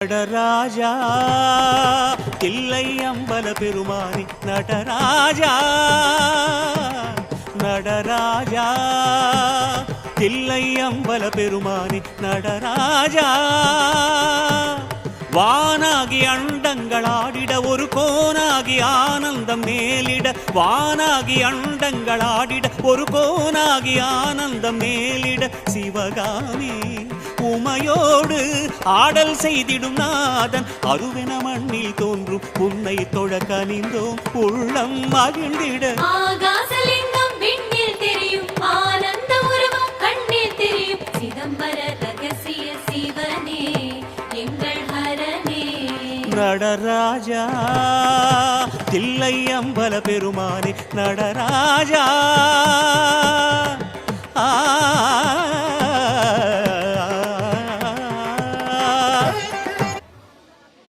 நடராஜா தில்லை அம்பல பெருமானி நடராஜா நடராஜா தில்லை அம்பல பெருமானி நடராஜா. வானாகி அண்டங்களாடிட ஒரு கோனாகி ஆனந்தம் மேலிட வானாகி அண்டங்களாடிட ஒரு கோனாகி ஆனந்தம் மேலிட சிவகாமி உமையோடு ஆடல் செய்திடும் நாதன். அருவென மண்ணில் தோன்றும் உன்னை தொழ கனிந்தோம் உள்ளம் மகிழ்ந்திட. நடராஜா தில்லை அம்பல பெருமானே நடராஜா.